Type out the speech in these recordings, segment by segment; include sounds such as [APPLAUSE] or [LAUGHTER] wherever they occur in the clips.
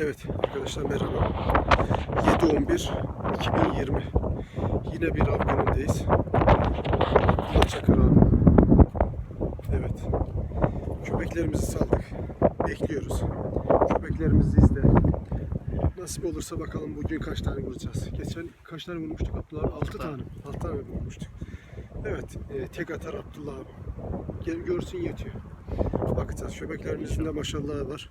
Evet arkadaşlar merhaba. 7-11-2020 Yine bir av günündeyiz. Abdullah Çakır abi. Evet. Köpeklerimizi saldık. Bekliyoruz. Köpeklerimizi izle. Nasip olursa bakalım bugün kaç tane vuracağız. Geçen kaç tane vurmuştuk Abdullah abi? 6 tane. 6 tane vurmuştuk. Evet. e, tek atar Abdullah abi. Gel görsün yetiyor. Bakacağız. Köpeklerimizin de maşallahı var.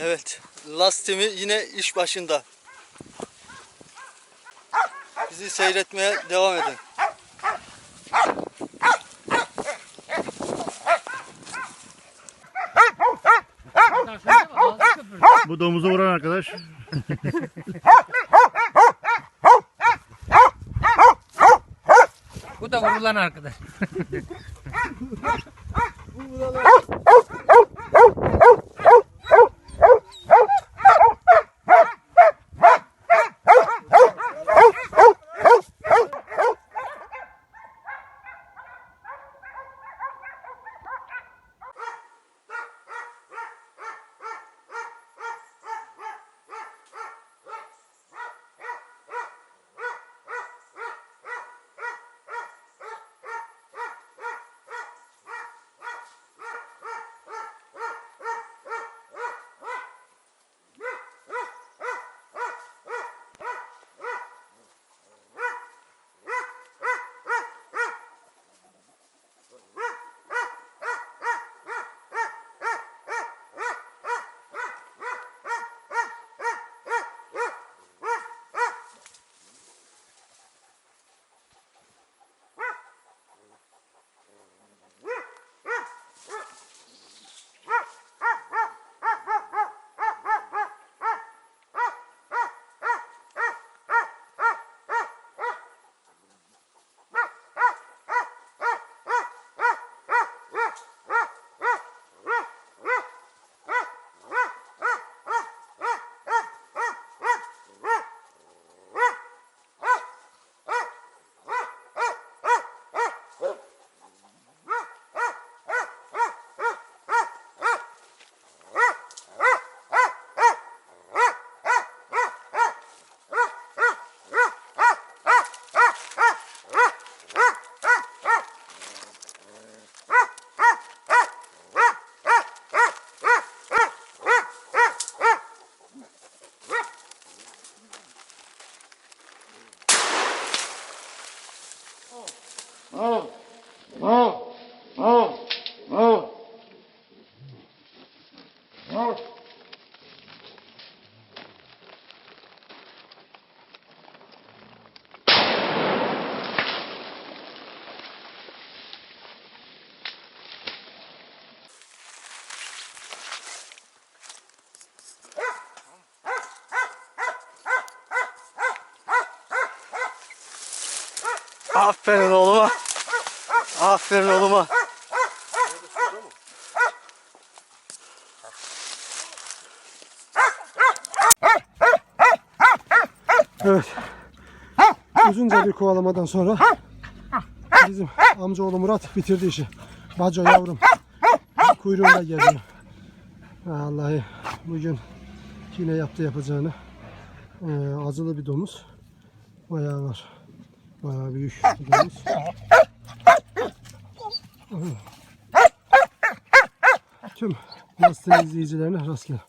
Evet, Lastimi yine iş başında. Bizi seyretmeye devam edin. Bu domuzu vuran arkadaş. Bu da vurulan arkadaş. [LAUGHS] Oh, oh, oh, oh. Oh. Aferin oğluma. Aferin oğluma. Evet. Uzunca bir kovalamadan sonra bizim amcaoğlu Murat bitirdi işi. Baco yavrum kuyruğuna geliyor. Vallahi bugün yine yaptı yapacağını. Ee, azılı bir domuz. Bayağı var. Bayağı büyük bir domuz. Tüm Filistin izleyicilerine rastgele.